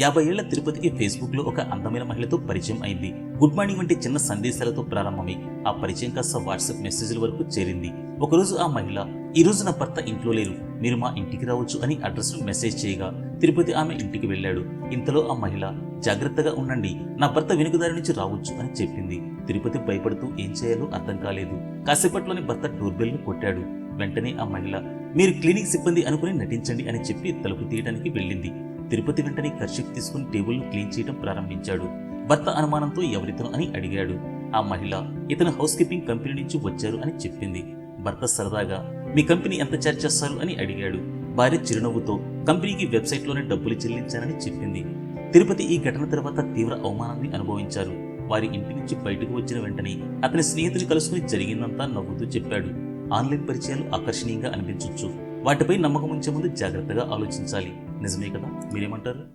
యాభై ఏళ్ళ తిరుపతికి ఫేస్బుక్లో ఒక అందమైన మహిళతో పరిచయం అయింది. గుడ్ మార్నింగ్ వంటి చిన్న సందేశాలతో ప్రారంభమై ఆ పరిచయం కాస్త వాట్సాప్ మెసేజ్ల వరకు చేరింది. ఒకరోజు ఆ మహిళ ఈ రోజు నా భర్త ఇంట్లో లేరు. మీరు మా ఇంటికి రావచ్చు అని అడ్రస్ను మెసేజ్ చేయగా తిరుపతి ఆమె ఇంటికి వెళ్ళాడు. ఇంతలో ఆ మహిళ జాగ్రత్తగా ఉండండి. నా భర్త వెనుకదారి నుంచి రావచ్చు అని చెప్పింది. తిరుపతి భయపడుతూ ఏం చేయాలో అర్థం కాలేదు. కాసేపట్లోని భర్త డోర్ను కొట్టాడు. వెంటనే ఆ మహిళ మీరు క్లినిక్ సిబ్బంది అనుకుని నటించండి అని చెప్పి తలుపు తీయడానికి వెళ్ళింది. తిరుపతి వెంటనే కర్షిప్ తీసుకుని టేబుల్ను క్లీన్ చేయడం ప్రారంభించాడు. భర్త అనుమానంతో ఎవరితను అని అడిగాడు. ఆ మహిళ ఇతను హౌస్ కీపింగ్ కంపెనీ నుంచి వచ్చారు అని చెప్పింది. భర్త సరదాగా మీ కంపెనీ ఎంత ఛార్జ్ చేస్తారు? అని అడిగాడు. భార్య చిరునవ్వుతో కంపెనీకి వెబ్సైట్లోనే డబ్బులు చెల్లించానని చెప్పింది. తిరుపతి ఈ ఘటన తర్వాత తీవ్ర అవమానాన్ని అనుభవించారు. వారి ఇంటి నుంచి బయటకు వచ్చిన వెంటనే అతని స్నేహితులు కలుసుకుని జరిగిందంతా నవ్వుతూ చెప్పాడు. ఆన్లైన్ పరిచయాలు ఆకర్షణీయంగా అనిపించవచ్చు వాటిపై నమ్మకం ఉంచే ముందు జాగ్రత్తగా ఆలోచించాలి. నిజమే కదా? మీరేమంటారు?